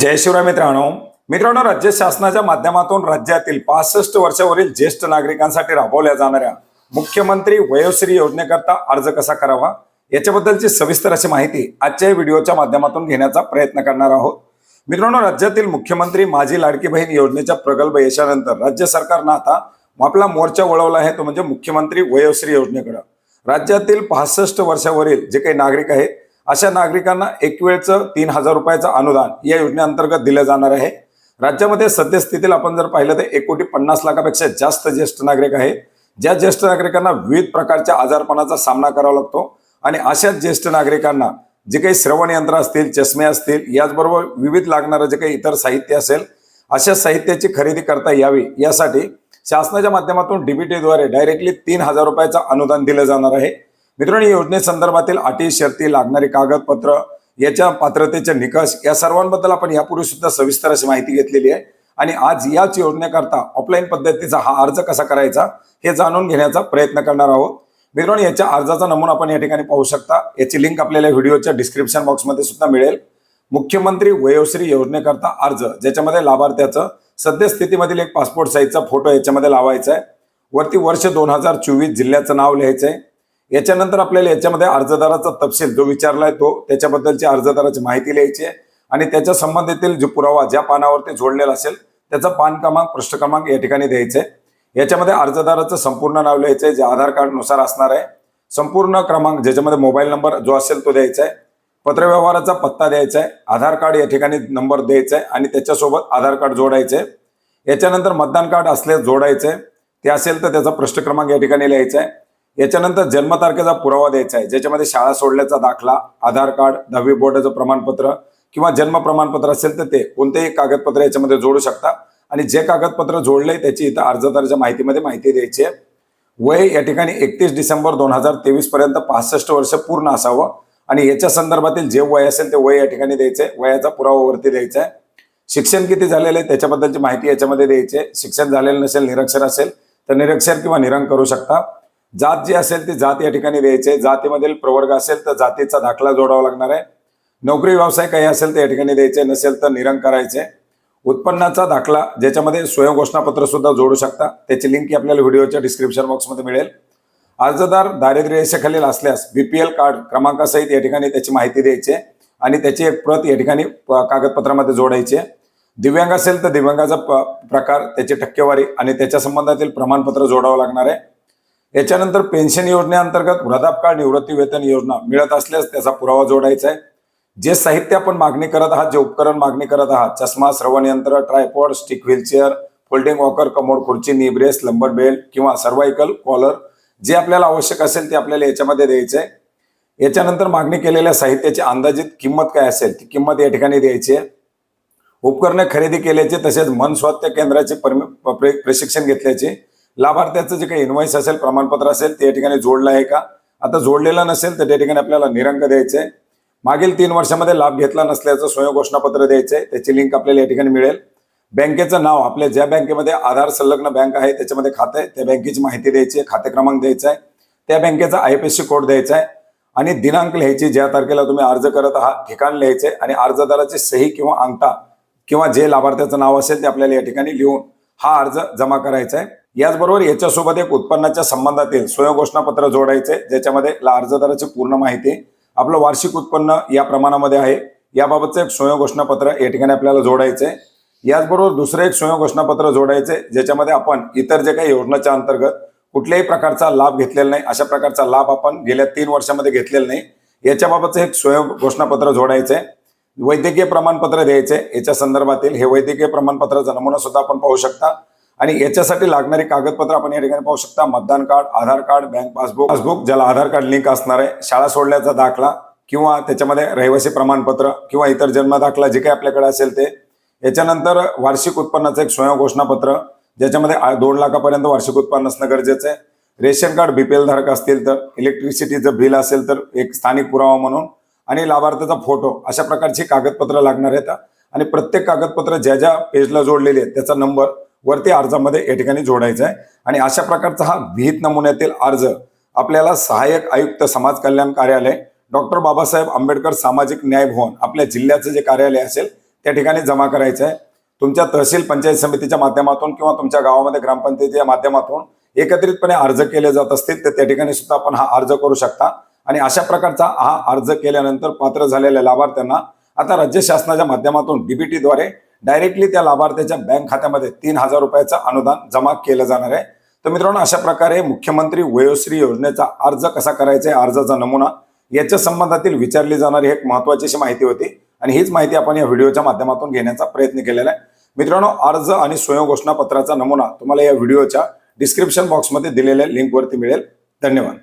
जय शिवराय मित्रांनो. मित्रांनो राज्य शासनाच्या माध्यमातून राज्यातील पासष्ट वर्षावरील ज्येष्ठ नागरिकांसाठी राबवल्या जाणाऱ्या मुख्यमंत्री वयोश्री योजनेकरता अर्ज कसा करावा? याच्याबद्दलची सविस्तर अशी माहिती आजच्या व्हिडिओच्या माध्यमातून घेण्याचा प्रयत्न करणार आहोत. मित्रांनो राज्यातील मुख्यमंत्री माझी लाडकी बहीण योजनेच्या प्रगल्भ यशानंतर राज्य सरकारनं आता आपला मोर्चा वळवला आहे तो म्हणजे मुख्यमंत्री वयोश्री योजनेकडं. राज्यातील पासष्ट वर्षावरील जे काही नागरिक आहेत अशा नागरिकांना एक वेळचं तीन हजार रुपयाचं अनुदान या योजनेअंतर्गत दिलं जाणार आहे. राज्यामध्ये सद्यस्थितीला आपण जर पाहिलं तर एक कोटी पन्नास लाखापेक्षा जास्त ज्येष्ठ नागरिक आहेत. ज्या ज्येष्ठ नागरिकांना विविध प्रकारच्या आजारपणाचा सामना करावा लागतो आणि अशाच ज्येष्ठ नागरिकांना जे काही श्रवण यंत्र असतील चष्मे असतील याचबरोबर विविध लागणारं जे काही इतर साहित्य असेल अशा साहित्याची खरेदी करता यावी यासाठी शासनाच्या माध्यमातून डीबीटीद्वारे डायरेक्टली तीन हजार रुपयाचं अनुदान दिलं जाणार आहे. मित्रांनो या योजनेसंदर्भातील अटी शर्ती लागणारी कागदपत्र याच्या पात्रतेचे निकष या सर्वांबद्दल आपण यापूर्वी सुद्धा सविस्तर अशी माहिती घेतलेली आहे. आणि आज याच योजनेकरता ऑफलाईन पद्धतीचा हा अर्ज कसा करायचा हे जाणून घेण्याचा प्रयत्न करणार आहोत. मित्रांनो याच्या अर्जाचा नमुना आपण या ठिकाणी पाहू शकता. याची लिंक आपल्याला व्हिडिओच्या डिस्क्रिप्शन बॉक्समध्ये सुद्धा मिळेल. मुख्यमंत्री वयोश्री योजनेकरता अर्ज ज्याच्यामध्ये लाभार्थ्याचं सद्यस्थितीमधील एक पासपोर्ट साईजचा फोटो याच्यामध्ये लावायचा आहे. वरती वर्ष दोन हजार चोवीस जिल्ह्याचं नाव लिहायचं आहे. याच्यानंतर आपल्याला याच्यामध्ये अर्जदाराचा तपशील जो विचारलाय तो त्याच्याबद्दलची अर्जदाराची माहिती लिहायची आहे. आणि त्याच्या संबंधितील जो पुरावा ज्या पानावरती जोडलेला असेल त्याचा पान क्रमांक पृष्ठ क्रमांक या ठिकाणी द्यायचा आहे. याच्यामध्ये अर्जदाराचं संपूर्ण नाव लिहायचं आहे जे आधार कार्डनुसार असणार आहे. संपूर्ण क्रमांक ज्याच्यामध्ये मोबाईल नंबर जो असेल तो द्यायचा आहे. पत्रव्यवहाराचा पत्ता द्यायचा आहे. आधार कार्ड या ठिकाणी नंबर द्यायचा आहे आणि त्याच्यासोबत आधार कार्ड जोडायचं आहे. याच्यानंतर मतदान कार्ड असल्यास जोडायचं आहे. ते असेल तर त्याचा पृष्ठ क्रमांक या ठिकाणी लिहायचा आहे. याच्यानंतर जन्मतारखेचा पुरावा द्यायचा आहे. ज्याच्यामध्ये शाळा सोडल्याचा दाखला आधार कार्ड दहावी बोर्डाचं प्रमाणपत्र किंवा जन्म प्रमाणपत्र असेल तर ते कोणतेही कागदपत्र याच्यामध्ये जोडू शकता. आणि जे कागदपत्र जोडले त्याची इथं अर्जदाराच्या माहितीमध्ये माहिती द्यायची आहे. वय या ठिकाणी एकतीस डिसेंबर दोन हजार तेवीस पर्यंत पासष्ट वर्ष पूर्ण असावं. आणि याच्या संदर्भातील जे वय असेल ते वय या ठिकाणी द्यायचे वयाचा पुरावा वरती द्यायचा आहे. शिक्षण किती झालेलं आहे त्याच्याबद्दलची माहिती याच्यामध्ये द्यायची आहे. शिक्षण झालेलं नसेल निरक्षर असेल तर निरक्षर किंवा निरंग करू शकता. जात जी असेल ती जात या ठिकाणी द्यायची आहे. जातीमधील प्रवर्ग असेल तर जातीचा दाखला जोडावा लागणार आहे. नोकरी व्यवसाय काही असेल तर या ठिकाणी द्यायचे नसेल तर निरंक करायचे. उत्पन्नाचा दाखला ज्याच्यामध्ये स्वयंघोषणापत्र सुद्धा जोडू शकता. त्याची लिंक आपल्याला व्हिडिओच्या डिस्क्रिप्शन बॉक्समध्ये मिळेल. अर्जदार दारिद्र्य रेषेखालील असल्यास बीपीएल कार्ड क्रमांकासहित या ठिकाणी त्याची माहिती द्यायची आहे. आणि त्याची एक प्रत या ठिकाणी कागदपत्रामध्ये जोडायची आहे. दिव्यांग असेल तर दिव्यांगाचा प्रकार त्याची टक्केवारी आणि त्याच्या संबंधातील प्रमाणपत्र जोडावं लागणार आहे. याच्यानंतर पेन्शन योजनेअंतर्गत वृद्धापकाळ निवृत्ती वेतन योजना मिळत असल्यास त्याचा पुरावा जोडायचा आहे. जे साहित्य आपण मागणी करत आहात जे उपकरण मागणी करत आहात चष्मा श्रवण यंत्र tripod stick wheelchair folding walker commode खुर्ची निब्रेस लंबर बेल्ट किंवा सर्वायकल कॉलर जे आपल्याला आवश्यक असेल ते आपल्याला याच्यामध्ये द्यायचं आहे. याच्यानंतर मागणी केलेल्या साहित्याची अंदाजित किंमत काय असेल? ती किंमत या ठिकाणी द्यायची आहे. उपकरणे खरेदी केल्याचे तसेच मन स्वास्थ्य केंद्राचे परमि- प्रशिक्षण घेतल्याचे लाभार्थ्याचं जे काही इन्व्हॉइस असेल प्रमाणपत्र असेल ते या ठिकाणी जोडलं आहे का? आता जोडलेलं नसेल तर त्या ठिकाणी आपल्याला निरंक द्यायचं आहे मागील तीन वर्षामध्ये लाभ घेतला नसल्याचं स्वयंघोषणापत्र द्यायचं आहे त्याची लिंक आपल्याला या ठिकाणी मिळेल. बँकेचं नाव आपल्या ज्या बँकेमध्ये आधार संलग्न बँक आहे त्याच्यामध्ये खातं आहे त्या बँकेची माहिती द्यायची आहे खाते क्रमांक द्यायचा आहे त्या बँकेचा I F S C code द्यायचा आहे आणि दिनांक लिहायची ज्या तारखेला तुम्ही अर्ज करत आहात ठिकाण लिहायचे आणि अर्जदाराची सही किंवा अंगठा किंवा जे लाभार्थ्याचं नाव असेल ते आपल्याला या ठिकाणी लिहून हा अर्ज जमा करायचा आहे याचबरोबर याच्यासोबत एक उत्पन्नाच्या संबंधातील स्वयंघोषणापत्र जोडायचे ज्याच्यामध्ये अर्जदाराची पूर्ण माहिती आपलं वार्षिक उत्पन्न या प्रमाणामध्ये आहे. याबाबतचं एक स्वयंघोषणापत्र या ठिकाणी आपल्याला जोडायचं. आहे याचबरोबर दुसरं एक स्वयंघोषणापत्र जोडायचे ज्याच्यामध्ये आपण इतर जे काही योजनाच्या अंतर्गत कुठल्याही प्रकारचा लाभ घेतलेला नाही अशा प्रकारचा लाभ आपण गेल्या तीन वर्षामध्ये घेतलेला नाही. याच्याबाबतचं एक स्वयंघोषणापत्र जोडायचं. आहे वैद्यकीय प्रमाणपत्र द्यायचे. याच्या संदर्भातील हे वैद्यकीय प्रमाणपत्राचा नमुना सुद्धा आपण पाहू शकता. आणि याच्यासाठी लागणारी कागदपत्र आपण या ठिकाणी पाहू शकता. मतदान card Aadhaar card bank passbook. Passbook ज्याला आधार कार्ड लिंक असणार आहे. शाळा सोडल्याचा दाखला किंवा त्याच्यामध्ये रहिवासी प्रमाणपत्र किंवा इतर जन्म दाखला जे काही आपल्याकडे असेल ते. याच्यानंतर वार्षिक उत्पन्नाचं एक स्वयंघोषणापत्र ज्याच्यामध्ये दोन लाखापर्यंत वार्षिक उत्पन्न असणं गरजेचं आहे. रेशन कार्ड बीपीएल धारक असतील तर इलेक्ट्रिसिटीचं बिल असेल तर एक स्थानिक पुरावा म्हणून. आणि लाभार्थ्याचा फोटो अशा प्रकारची कागदपत्र लागणार आहेत. आणि प्रत्येक कागदपत्र ज्या ज्या पेजला जोडलेले आहेत त्याचा नंबर वरती अर्जामध्ये या ठिकाणी जोडायचं आहे. आणि अशा प्रकारचा हा विहित नमुन्यातील अर्ज आपल्याला सहाय्यक आयुक्त समाज कल्याण कार्यालय डॉक्टर बाबासाहेब आंबेडकर सामाजिक न्याय भवन आपल्या जिल्ह्याचं जे कार्यालय असेल त्या ठिकाणी जमा करायचं आहे. तुमच्या तहसील पंचायत समितीच्या माध्यमातून किंवा तुमच्या गावामध्ये ग्रामपंचायतीच्या माध्यमातून एकत्रितपणे अर्ज केले जात असतील तर त्या ठिकाणी सुद्धा आपण हा अर्ज करू शकता. आणि अशा प्रकारचा हा अर्ज केल्यानंतर पात्र झालेल्या लाभार्थ्यांना आता राज्य शासनाच्या माध्यमातून डीबीटीद्वारे डायरेक्टली त्या लाभार्थ्याच्या बँक खात्यामध्ये तीन हजार रुपयाचं अनुदान जमा केलं जाणार आहे. तर मित्रांनो अशा प्रकारे मुख्यमंत्री वयोश्री योजनेचा अर्ज कसा करायचा आहे अर्जाचा नमुना याच्या संबंधातील विचारली जाणारी एक महत्वाची अशी माहिती होती. आणि हीच माहिती आपण या व्हिडिओच्या माध्यमातून घेण्याचा प्रयत्न केलेला आहे. मित्रांनो अर्ज आणि स्वयंघोषणा पत्राचा नमुना तुम्हाला या व्हिडिओच्या डिस्क्रिप्शन बॉक्समध्ये दिलेल्या लिंकवरती मिळेल. धन्यवाद.